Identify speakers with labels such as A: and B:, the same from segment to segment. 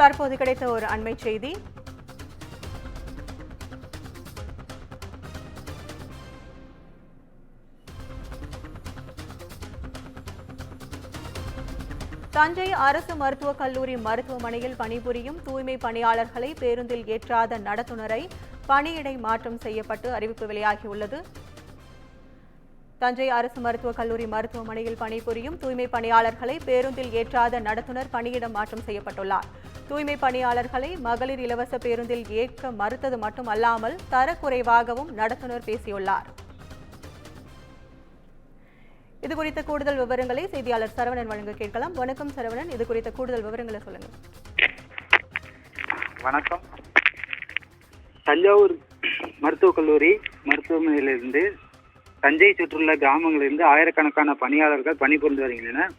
A: தற்போது கிடைத்த ஒரு அண்மை செய்தி. தஞ்சை அரசு மருத்துவக் கல்லூரி மருத்துவமனையில் பணிபுரியும் தூய்மை பணியாளர்களை பேருந்தில் ஏற்றாத நடத்துனரை பணியிடை மாற்றம் செய்யப்பட்டு அறிவிப்பு வெளியாகியுள்ளது. தஞ்சை அரசு மருத்துவக் கல்லூரி மருத்துவமனையில் பணிபுரியும் தூய்மை பணியாளர்களை பேருந்தில் ஏற்றாத நடத்துனர் பணியிடம் மாற்றம் செய்யப்பட்டுள்ளார். தூய்மை பணியாளர்களை மகளிர் இலவச பேருந்தில் ஏற்க மறுத்தது மட்டுமல்லாமல் தரக்குறைவாகவும் நடத்துனர் பேசியுள்ளார். இது குறித்த கூடுதல் விவரங்களை செய்தியாளர் சரவணன் வழங்க கேட்கலாம். வணக்கம் சரவணன். இது குறித்த கூடுதல் விவரங்களை சொல்லுங்க
B: வணக்கம். தஞ்சாவூர் மருத்துவக் கல்லூரி மருத்துவமனையிலிருந்து தஞ்சை சுற்றுள்ள கிராமங்களிலிருந்து ஆயிரக்கணக்கான பணியாளர்கள் பணிபுரிந்து வருகின்றனர்.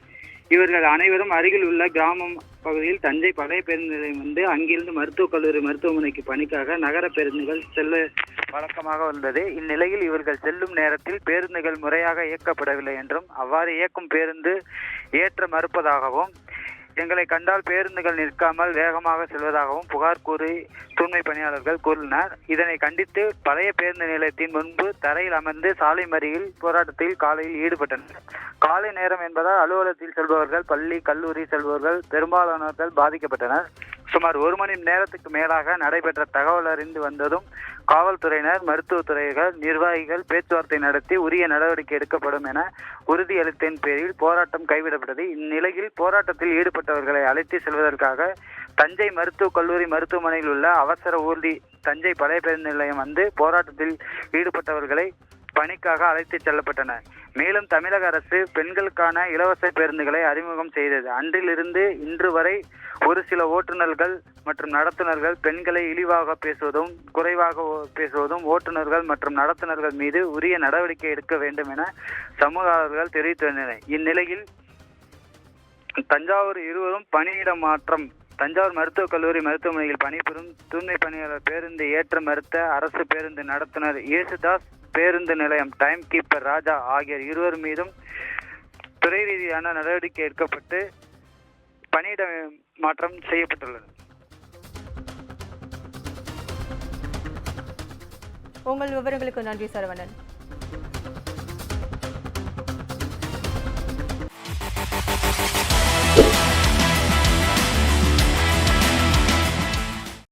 B: இவர்கள் அனைவரும் அருகில் உள்ள கிராமம் பகுதியில் தஞ்சை பழைய பேருந்து நிலையம் வந்து அங்கிருந்து மருத்துவக் கல்லூரி மருத்துவமனைக்கு பணிக்காக நகர பேருந்துகள் செல்ல வழக்கமாக வந்தது. இந்நிலையில் இவர்கள் செல்லும் நேரத்தில் பேருந்துகள் முறையாக இயக்கப்படவில்லை என்றும் அவ்வாறு இயக்கும் பேருந்து ஏற்ற மறுப்பதாகவும் எங்களை கண்டால் பேருந்துகள் நிற்காமல் வேகமாக செல்வதாகவும் புகார் கூறி தூய்மை பணியாளர்கள் கூறினர். இதனை கண்டித்து பழைய பேருந்து நிலையத்தின் முன்பு தரையில் அமர்ந்து சாலை மறியல் போராட்டத்தில் காலையில் ஈடுபட்டனர். காலை நேரம் என்பதால் அலுவலகத்தில் செல்பவர்கள் பள்ளி கல்லூரி செல்பவர்கள் பெரும்பாலானவர்கள் பாதிக்கப்பட்டனர். சுமார் ஒரு மணி நேரத்துக்கு மேலாக நடைபெற்ற தகவல் அறிந்து வந்ததும் காவல்துறையினர் மருத்துவத்துறைகள் நிர்வாகிகள் பேச்சுவார்த்தை நடத்தி உரிய நடவடிக்கை எடுக்கப்படும் என உறுதியளித்தின் பேரில் போராட்டம் கைவிடப்பட்டது. இந்நிலையில் போராட்டத்தில் ஈடுபட்டவர்களை அழைத்து செல்வதற்காக தஞ்சை மருத்துவக் கல்லூரி மருத்துவமனையில் உள்ள அவசர ஊர்தி தஞ்சை பழைய பேருந்து நிலையம் வந்து போராட்டத்தில் ஈடுபட்டவர்களை பணிக்காக அழைத்து செல்லப்பட்டனர். மேலும் தமிழக அரசு பெண்களுக்கான இலவச பேருந்துகளை அறிமுகம் செய்தது. அன்றிலிருந்து இன்று வரை ஒரு சில ஓட்டுநர்கள் மற்றும் நடத்துனர்கள் பெண்களை இழிவாக பேசுவதும் குறைவாக பேசுவதும் ஓட்டுநர்கள் மற்றும் நடத்துனர்கள் மீது உரிய நடவடிக்கை எடுக்க வேண்டும் என சமூக ஆர்வலர்கள் தெரிவித்து வந்தனர் இந்நிலையில் தஞ்சாவூர் இருவரும் பணியிட மாற்றம் தஞ்சாவூர் மருத்துவக் கல்லூரி மருத்துவமனையில் பணிபுரியும் தூய்மை பணியாளர் பேருந்து ஏற்ற மறுத்த அரசு பேருந்து நடத்துனர் இயேசுதாஸ் பேருந்து நிலையம் டைம் கீப்பர் ராஜா ஆகிய இருவர் மீதும் துறை ரீதியான நடவடிக்கை எடுக்கப்பட்டு பணியிட மாற்றம் செய்யப்பட்டுள்ளது.
A: உங்கள் விவரங்களுக்கு நன்றி சரவணன்.